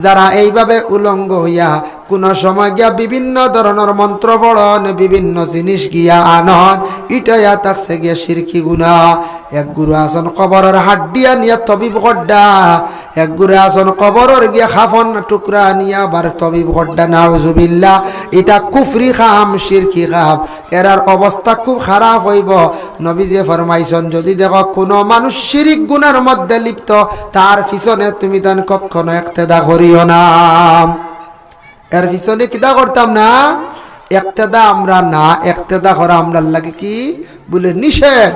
যারা এইভাবে উলঙ্গ হইয়া কোন সময় গিয়া বিভিন্ন ধরনের মন্ত্র পড়ন, বিভিন্ন জিনিস গিয়া আনন। ইটাইয়া তাকছে গিয়া সিরকি গুনা এক গুরু আসন কবরের হাড্ডিয়া নিয়া তবিব গড্ডা। এক গুরু আসন কবরের গিয়া খাফন টুকরা নিয়া বার তবিব গড্ডা নাউজুবিল্লা এটা কুফরি খাম, সিরকি খাম। এরার অবস্থা খুব খারাপ হইব। নবীজে ফরমাইছন, যদি দেখো কোনো মানুষ শিরিক গুনার মধ্যে লিপ্ত, তার পিছনে তুমি তান কখনো একতেদা করিও না। এর পিছনে কিতা করতাম না? একতেদা আমরা না, একতেদা করা আমরা লাগে কি? বলে নিষেধ।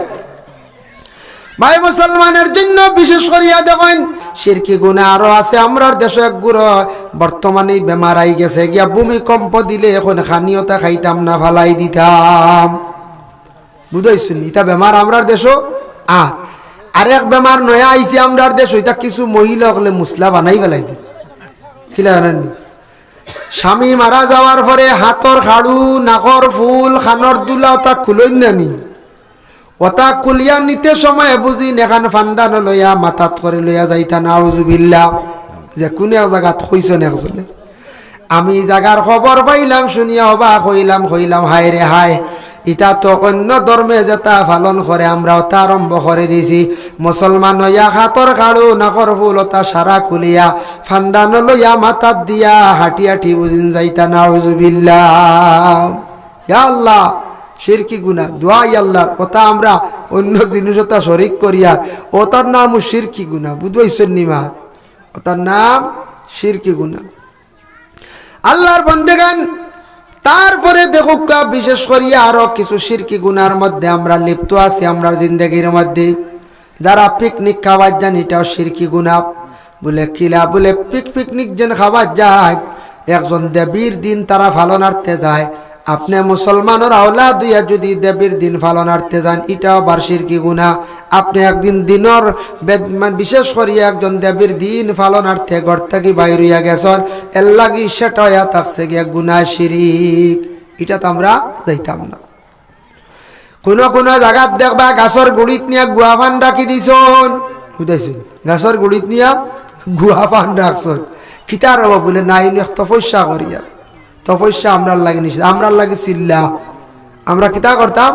ভাই, মুসলমানের জন্য বিশেষ করিয়া দেখেন, সিরকি গুণা আরও আছে, আমরার দেশে এক গুড়ো। বর্তমানে বেমার আই গেছে, গিয়া ভূমিকম্প দিলে এখন খানিয়তা খাইতাম না, ফালাই দিতাম। বুঝাইছুন? ইটা বেমার আমরার দেশও? আ, আরেক বেমার নয়া আইছে আমরার দেশ, ওইটা কিছু মহিলা হলে মুসলা বানাই ফেলাই দি কিলা জানেননি স্বামী মারা যাওয়ার পরে হাতর খাড়ু নাকর ফুল খানর দুলা তা খুলইন নানি। ওটা কুলিয়া নিতে সময় বুঝি নেখান ফান্দান লইয়া মাথাত করে লইয়া যাইতা না নাউজুবিল্লা যে কোনে জায়গাত কইছেন একজনে? আমি জাগার খবর পাইলাম, শুনিয়া হবা কইলাম কইলাম হায় রে হায় ইটা তো অন্য ধর্মে যেটা পালন করে আমরা ওটা আরম্ভ করে দিছি। মুসলমান হইয়া হাতর খাড়ু নাকর ফুল ওটা সারা কুলিয়া ফান্দান লইয়া মাথাত দিয়া হাঁটি হাঁটি বুঝিন যাইতা নাউজুবিল্লা ইয়া আল্লাহ গুনা দোয়াই আল্লাহর কথা আমরা অন্য জিনিস জিনিসটা শরিক করিয়া ওটার নাম শিরকি গুনা বুঝবাইছেন নিমা। ওটার নাম শিরকি গুনা আল্লাহর বন্দেগান তারপরে দেখুক বিশেষ করিয়া আরও কিছু সিরকি গুনার মধ্যে আমরা লিপ্ত আছি আমরা জিন্দগির মধ্যে। যারা পিকনিক খাবার যান, এটাও সিরকি গুনা বলে কিলা বলে পিক পিকনিক যেন খাবার যায়, একজন দেবীর দিন তারা ফালনার্থে যায়। আপনি মুসলমানের আওলা দুইয়া যদি দেবীর দিন পালনার্থে যান, এটাও বার্ষির কি গুণা আপনি একদিন দিনর মানে বিশেষ করিয়া একজন দেবীর দিন পালনার্থে ঘর থেকে বাইরিয়া গেছেন? এর লাগি সেটা থাকছে গিয়া গুণা শিরিক। এটা তো আমরা যাইতাম না। কোন কোন জায়গাত দেখবা গাছর গুড়িত নিয়া গুয়া পান ডাকি দিছন। বুঝাইছেন? গাছর গুড়িত নিয়া গুয়া পান ডাকছন। কিতার হব বলে নাই তপস্যা করিয়া। তপস্যা আমরার লাগে নিষেধ। আমরার লাগে চিল্লা আমরা কিতা করতাম?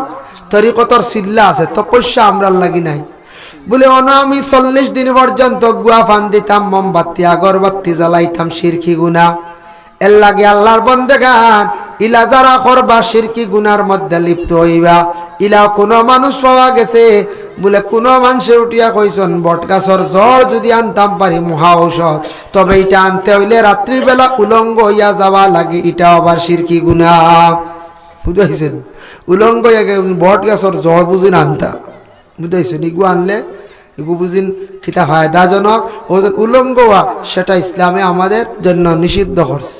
তরিকতর চিল্লা আছে, তপস্যা আমরার লাগি নাই। বলে অন আমি চল্লিশ দিন পর্যন্ত গুয়া ফান দিতাম, মোমবাতি, আগরবাতি জ্বালাইতাম, সিরকি গুনা এর লাগে আল্লাহর বন্দে গান, ইলা যারা করবা, সিরকি গুনার মধ্যে লিপ্ত হইবা। ইলা কোনো মানুষ পাওয়া গেছে বলে, কোনো মানুষে উঠিয়া কইসন, বটগাছর জ্বর যদি আনতাম পারি মহা ঔষধ। তবে এটা আনতে হইলে রাত্রিবেলা উলঙ্গ হইয়া যাওয়া লাগে, এটা আবার সিরকি গুনা বুঝাইছেন উলঙ্গ বট গাছর জ্বর বুঝিন আনতা। বুঝাইছেন ইগু আনলে, এগু বুঝিন কিতা ফায়দাজনক? ও যে উলঙ্গ হওয়া, সেটা ইসলামে আমাদের জন্য নিষিদ্ধ করছে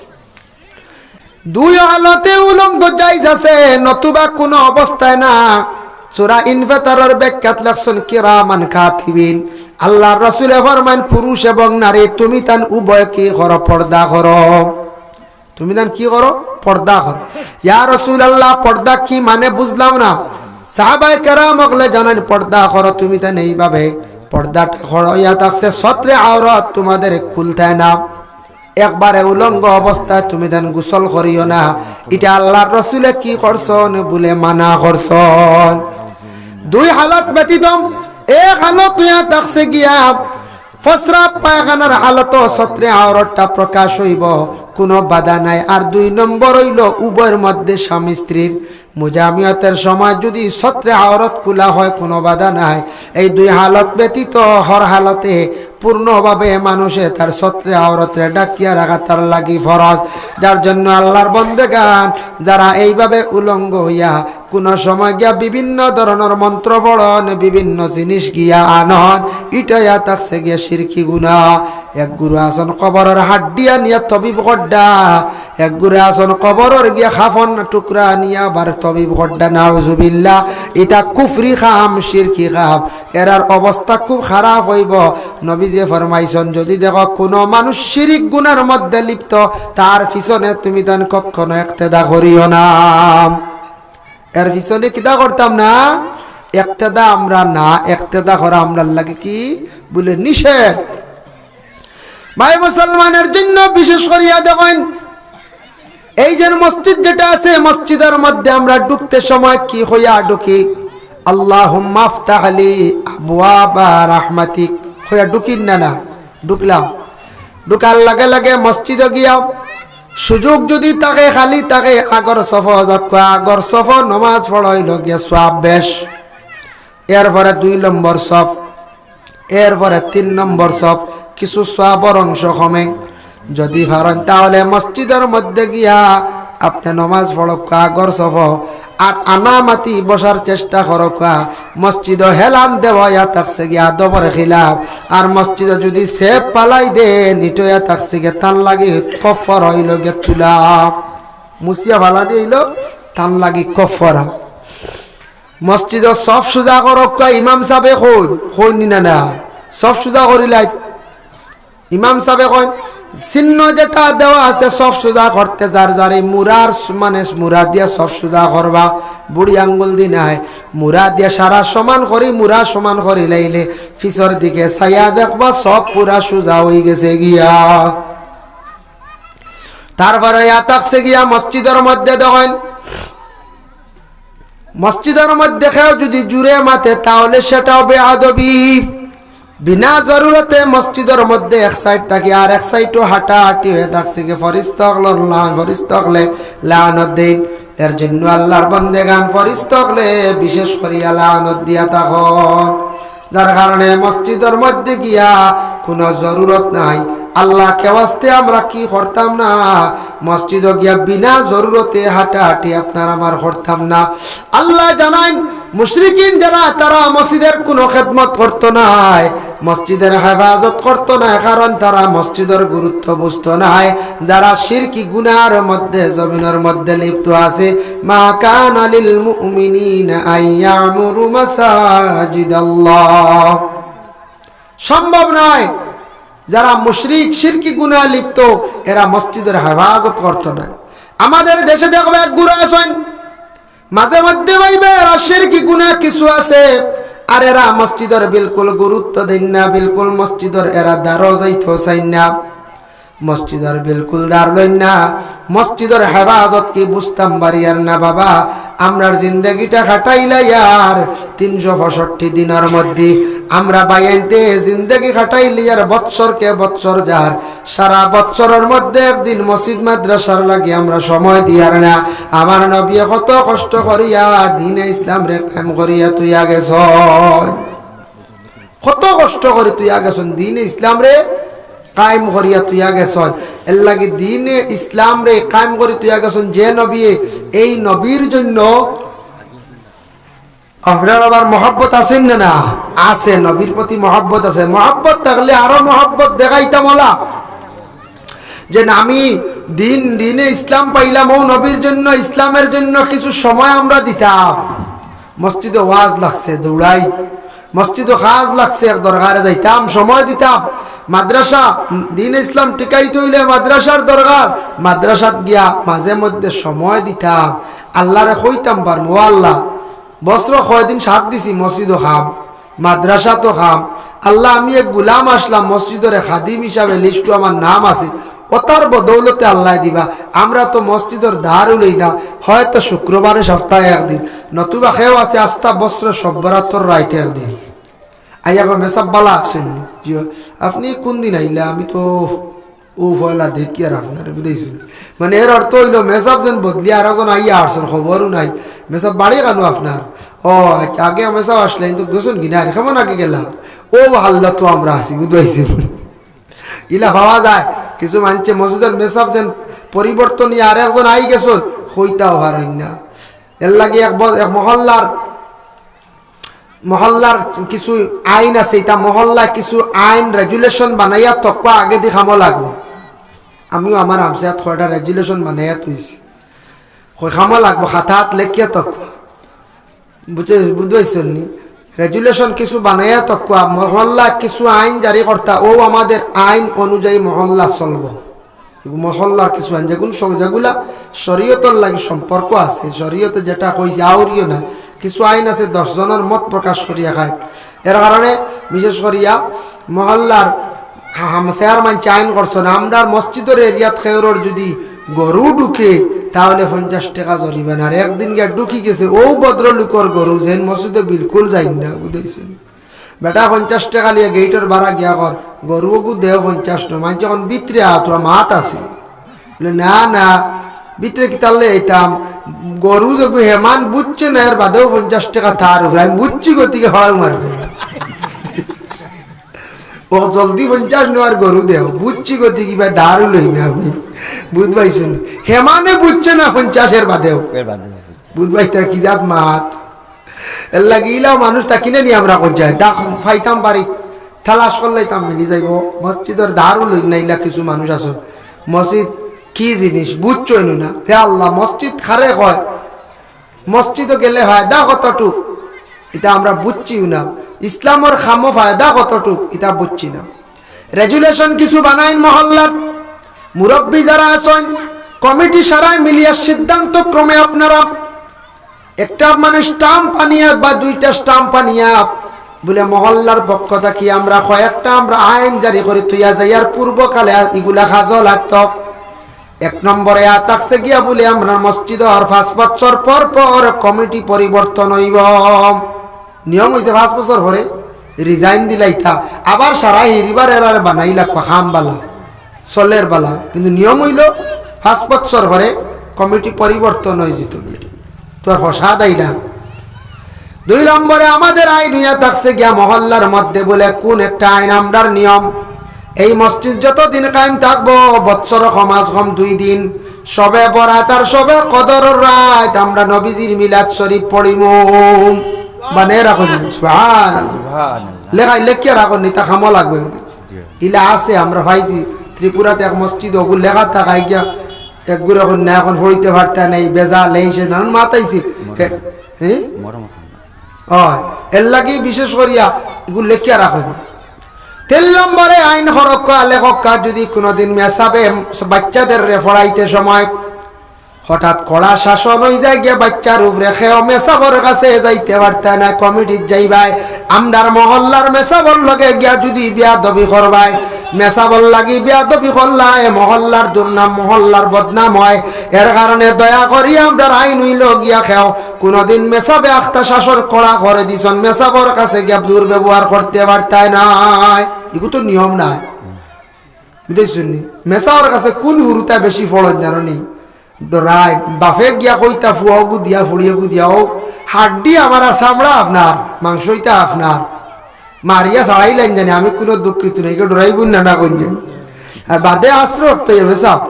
দুই হালতে উলঙ্গ যাইজ আছে নতুবা কোনো অবস্থায় না। চোরা ইনভেটারের ব্যাখ্যাত লাগছেন কিরামান কাতিবিন। আল্লাহ রসুলে ফরমান, পুরুষ এবং নারী, তুমি তান উভয় কি করো, পর্দা করো। তুমি তান কি করো? পর্দা করো। ইয়া রসুল আল্লাহ পর্দা কি মানে বুঝলাম না। সাহাবাই কেরাম অগলে জানেন, পর্দা করো তুমি তান এইভাবে। পর্দাটা করো, ইয়া থাকছে সত্রে আওরত তোমাদের খুলতে না। একবারে উলঙ্গ অবস্থায় তুমি দেন গোসল করিও না। এটা আল্লাহর রসুলে কি করছন বলে মানা করছন। দুই হালত ব্যতীত এক হালত দেখছে গিয়া। ফসরা পায়খানার হালত সত্রে আওরতটা প্রকাশ হইব, কোনো বাধা নাই। আর দুই নম্বর হইল, উভয়ের মধ্যে স্বামী স্ত্রীর মুজামিয়তের সময় যদি সত্রে আওরত খোলা হয়, কোনো বাধা নাই। এই দুই হালত ব্যতীত হর হালতে পূর্ণভাবে মানুষে তার সত্রে আওরতে ডাকিয়া রাখা তার লাগি ফরজ। যার জন্য আল্লাহর বন্দে গান যারা এইভাবে উলঙ্গ হইয়া কোন সময় গিয়া বিভিন্ন ধরনের মন্ত্র পড়ন বিভিন্ন জিনিস গিয়া আনন। ইটাইয়া তাকছে গিয়া সিরকি গুনা এক গুরু আসন কবরের হাড্ডিয়া নিয়া তবিব গড্ডা। এক গুরু আসন কবরের গিয়া খাফন টুকরা নিয়া বার তবিব গড্ডা। নাউজুবিল্লা এটা কুফরি খাম, সিরকি খাম। এরার অবস্থা খুব খারাপ হইব। নবীজে ফরমাইছন, যদি দেখো কোনো মানুষ শিরিক গুনার মধ্যে লিপ্ত, তার পিছনে তুমি তান কখনো একতেদা করিও না। এর পিছনে কিতা করতাম না? একতেদা আমরা না, একতেদা করা আমরা লাগে কি? বলে নিষেধ। ভাই, মুসলমানের জন্য বিশেষ করিয়া দেখেন, এই যে মসজিদ যেটা আছে, মসজিদের মধ্যে আমরা ঢুকতে সময় কি হইয়া ঢুকি? আল্লাহ রাহমাতিক। হইয়া ঢুকিন না না, ঢুকলাম। ঢুকার লাগে লাগে মসজিদে গিয়া সুযোগ যদি তাকে খালি তাকে আগর সফ আগর সফ নমাজ পড়াইল গিয়া সব বেশ। এরপরে দুই নম্বর সফ এরপরে তিন নম্বর সফ, কিছু সবর অংশ কমে। যদি পারেন তাহলে মসজিদের মধ্যে গিয়া আপনি নমাজ পড়কা আগর সফ। আর আনামাতি বসার চেষ্টা করকা মসজিদ হেলান দেওয়া থাকছে গিয়া দবর খিলাফ। আর মসজিদ যদি সেপ পালাই দে, নিটয়া থাকছে গে তান লাগে কফর হইল গে তুলা। মুসিয়া ভালা দিল তান লাগি কফরা। মসজিদ সব সোজা করক ইমাম সাহেবে কই? কই না না, সব সোজা করিলাই। ইমাম সাহেবে কই চিহ্ন যেটা দেওয়া আছে, সব সোজা করতে যার যার। এই মুরার মানে মুরা দিয়া সব সোজা করবা। বুড়ি আঙ্গুল দি নাই। মুরা দিয়া সারা সমান করি, মুরা সমান করি লাইলে ফিসর দিকে ছায়া দেখবা সব পুরা সোজা হয়ে গেছে গিয়া। তারপরে ইয়াতাকছে গিয়া মসজিদের মধ্যে দেখেন। মসজিদের মধ্যে খেয়েও যদি জুড়ে মাথে তাহলে সেটাও বেআবি বিনা জরুরতে মসজিদের মধ্যে এক সাইড থাকি আর এক সাইডও হাঁটা হাঁটি হয়ে থাকছে কি ফরিস্তকলে ফরিস্তকলে লানত দিন এর জন্য আল্লাহর বন্দে গান ফরিস্তকলে বিশেষ করিয়া লানত দিয়া তখন যার কারণে মসজিদের মধ্যে গিয়া কোনো জরুরত নাই। আল্লাহ কেওয়াস্তে আমরা কি করতাম না? মসজিদ গিয়া বিনা জরুরতে হাঁটাহাঁটি আপনার আমার করতাম না। আল্লাহ জানাই মুশরিকিন যারা, তারা মসজিদের কোনো খেদমত করতো নাই। মসজিদের হেফাজত করতো না, কারণ তারা মসজিদের গুরুত্ব বুঝতো নাই যারা শিরকি গুনার মধ্যে, জমিনের মধ্যে লিপ্ত আছে, মা কান আলিল সম্ভব নয় যারা মুশরিক শিরকি গুনাহ লিপ্ত, এরা মসজিদের হেফাজত করত না। আমাদের দেশে দেখবে এক গুরু আছেন, মাঝে মধ্যে ভাইবে শিরকি গুনাহ কিছু আছে আর এরা মসজিদের বিলকুল গুরুত্ব দেন না, বিলকুল মসজিদের এরা দ্বারও যাইতে চাই না। মসজিদের বিলকুল দার লইন না, মসজিদের হেফাজত কি বুঝতাম বাড়িয়ার না বাবা। আমরার জিন্দগিটা খাটাইলাই আর তিনশো পঁয়ষট্টি দিনের মধ্যে আমরা বাইতে জিন্দগি খাটাইলি আর বৎসরকে বৎসর যার সারা বৎসরের মধ্যে একদিন মসজিদ মাদ্রাসার লাগে আমরা সময় দিয়ার না। আমার নবী কত কষ্ট করিয়া দিনে ইসলাম রে কাম করিয়া তুই আগে কত কষ্ট করি তুই আগে দিনে ইসলাম রে কায়েম করিয়া তুইয়া গেছন। এর লাগে দিনে ইসলাম রে কায়েম করি তুইয়া গেছন যে নবী এই নবীর জন্য আপনার আবার মহাব্বত আছেন না না? আছে, নবীর প্রতি মহাব্বত আছে। মহাব্বত থাকলে আরও মহাব্বত দেখাইতাম ওলা। যে আমি দিন দিনে ইসলাম পাইলাম, ও নবীর জন্য, ইসলামের জন্য কিছু সময় আমরা দিতাম। মসজিদে ওয়াজ লাগছে, দৌড়াই। মসজিদে খাজ লাগছে, এক দরকারে যাইতাম, সময় দিতাম। মাদ্রাসা, দিন ইসলাম টিকাই তৈলে মাদ্রাসার দরকার মাদ্রাসাত গিয়া মাঝে মধ্যে সময় দিতাম। আল্লাহরে কইতাম পার ও আল্লাহ বস্ত্র কয়দিন সাত দিছি, মসজিদও খাম মাদ্রাসা তো খাম। আল্লাহ, আমি এক গুলাম আসলাম, মসজিদের খাদিম হিসাবে লিস্টু আমার নাম আছে। ওতার বদৌলতে আল্লাহ দিবা। আমরা তো মসজিদের ধারও লই না, হয়তো শুক্রবারে সপ্তাহে একদিন, নতুবা খেয়েও আছে আস্থা বস্ত্র সব্বরাত্তর রাইতে একদিন। আইয়া মেসাব বালা আছেন আপনি কোন দিন আইলে? আমি তো ও পয়লা দেখি আর আপনার বুঝেছি মানে এর অর্থ হইল মেসাব যেন বদলি আর এখন আইয়া আসছেন, খবরও নাই। মেসাব বাড়ি কেন আপনার? ও, আগে মেসাব আসলে তো গেছেন কিনা আর কেমন আগে গেলাম? ও হাল্লা তো আমরা আছি বুঝতে ইলা ভাবা যায়। কিছু মানছে, মসজিদের মেসাব যেন পরিবর্তন আর একজন আই গেছেন, হইতাও হারাই না। এর লাগে এক এক মহল্লার মহল্লার কিছু আইন আছে, এটা মহল্লায় কিছু আইন রেগুলেশন বানাইয়া তকবা আগে দেখামো লাগবো। আমিও আমার আমসাত কয়টা রেগুলেশন বানাইয়া তুইছি খামো লাগবো হাত লেখিয়া তকবা বুঝে বুঝতে নি? রেগুলেশন কিছু বানাইয়া তকুয়া মহল্লা কিছু আইন জারি কর্তা ও আমাদের আইন অনুযায়ী মহল্লা চলব মহল্লার কিছু আইন যেগুলো যেগুলা শরীয়তর লাগে সম্পর্ক আছে শরীয়তে যেটা কইছে আউরিও না কিছু আইন আছে দশজনের মত প্রকাশ করিয়া খায় এর কারণে বিশেষ করিয়া মহল্লার হামসার মান চাইন করছ না আমরা মসজিদের এরিয়াত খেয়রর যদি গরু ঢুকে তাহলে পঞ্চাশ টাকা জরিমানা আর একদিন গিয়ে ঢুকি গেছে, ও ভদ্রলোকর গরু, যেন মসজিদে বিলকুল যাই না বুঝাইছেন বেটা, পঞ্চাশ টাকা লিয়ে গেইটের ভাড়া গিয়া কর। গরু গু দেহ পঞ্চাশ টো। মানে যখন বিত্রে তোরা মাত আছে। বলে, না না, বিত্রে কি তাহলে এইতাম গরু যখন হেমান বুঝছে না, এর বাদেও পঞ্চাশ টাকা তার উপরে। আমি বুঝছি গতিকে হয় মারবে। ও জলদি পঞ্চাশ নেওয়ার গরু দেও। বুঝছি গতি কিবা দারু লই না আমি। বুঝ পাইছেন হেমানে বুঝছে না পঞ্চাশের বাদেও। বুঝ পাইছ কি জাত মাত? এর মানুষ তা কিনে নি আমরা পঞ্চায়েত দা ফাইতাম পারি থালাস করলে মিলি যাইব। মসজিদের দারু লই নাইলা কিছু মানুষ আছো। মসজিদ কি জিনিস? বুঝছ না? হে আল্লাহ মসজিদ খারে হয় মসজিদও গেলে ফায়দা কতটুক? এটা আমরা বুঝছিও না। ইসলামের খামো ফায়দা কতটুক? এটা বুঝছি না। রেজুলেশন কিছু বানাইন মহল্লাত। মুরব্বী যারা আছেন, কমিটি সারাই মিলিয়া সিদ্ধান্ত ক্রমে আপনারা একটা মানে স্টাম্প আনিয়া বা দুইটা স্টাম্প আনিয়া বলে মহল্লার পক্ষ থাকি আমরা, কয়েকটা আমরা আইন জারি করে তুইয়া যাই। আর পূর্বকালে এগুলা সাজ লাগত। এক নম্বরে আতাকছে গিয়া বলে আমরা মসজিদ আর পাঁচ বছর পর পর কমিটি পরিবর্তন হইব। নিয়ম হয়েছে পাঁচ বছর পরে রিজাইন দিলাইতা। আবার সারা হিরিবার এরার বানাইলা খাম বালা। চলের বালা। কিন্তু নিয়ম হইল পাঁচ বছর পরে কমিটি পরিবর্তন হয়ে যেত। গিয়ে তোর ফসা দেয় না দুই নম্বরে আমাদের আইন হইয়া থাকছে গিয়া মহল্লার মধ্যে বলে কোন একটা আইন আমরার নিয়ম? এই মসজিদ যতদিন কায়েম থাকব বৎসর সমাজ কম দুই দিন। সবে বরাত আর সবে কদর রাত আমরা নবীজির মিলাদ শরীফ পড়িম। মানে রাখুন লেখাই লেখিয়া রাখুন নিতা খামো লাগবে। ইলা আছে আমরা ভাইছি ত্রিপুরাতে এক মসজিদ ওগুলো লেখা থাকাই গিয়া একগুলো এখন না এখন হইতে পারতা নেই বেজা লেইছে না মাতাইছি। হ্যাঁ হয়। এর লাগি বিশেষ করিয়া এগুলো লেখিয়া রাখুন। তেল নম্বরে আইন হরক্কা লেখকা যদি কোনোদিন মেসাবে বাচ্চাদের রে পড়াইতে সময় হঠাৎ কড়া শাসন হয়ে যায় গিয়ে বাচ্চার উপরে খেও মেসাবর কাছে যাইতে পারতে না কমিটির যাইবাই আমদার মহল্লার মেসাবর লগে গিয়া যদি বিয়া দবি করবাই। মেসাবর লাগি বিয়া দবি করলায় মহল্লার দুর্নাম, মহল্লার বদনাম হয়। এর কারণে দয়া করি আমরা আইন হইল গিয়া খেও। কোনোদিন মেসাবে আখতা শাসন কড়া করে দিছন। মেসাবর কাছে গিয়া দুর্ব্যবহার করতে পারতায় নাই। এগুলো তো নিয়ম নাই। বুঝেছেন মেসাওয়ার কাছে কোন হুরুতা বেশি ফলন জানো রায় বাফে গিয়া কইতা, ফুয়াও দিয়া, ফুড়িয়ে দিয়া হোক হাড্ডি আমার চামড়া আপনার মাংসইটা আপনার। মারিয়া ছাড়াইলেন জানি, আমি কোনো দুঃখিত নেই কেউ ডরাই গুণ না যাই আর বাদে আসলো তো যাবে সাপ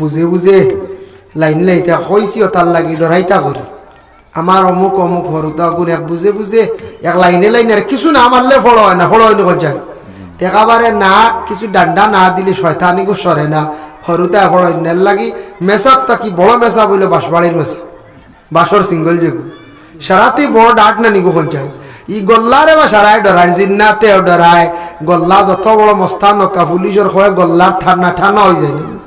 বুঝে বুঝে লাইন লাইতা কইছি তার লাগি ডরাইতা করি। আমার অমুক অমুক হরুতা গুণ, এক বুঝে বুঝে এক লাইনে লাইনে আর কিছু না মারলে ফলো হয় না, ফলো হয় না যায়। একেবারে না, কিছু ডান্ডা না দিলে শয়তানিগো সরে না। হরুতা ফলো নেল লাগি মেসাপ তাকি বড় মেসা বইলে বাঁশবাড়ির মেসা। বাঁশর সিঙ্গল যেগু সারাতে বড় ডাট না নিগো পঞ্চায়েত ই গল্লারে বা সারায় ডরায় জিন্নাতেও ডরায়। গল্লা যত বড় মস্তান কাবুলি পুলিশের হয় গল্লার ঠান্না ঠান্না হয়ে যায়।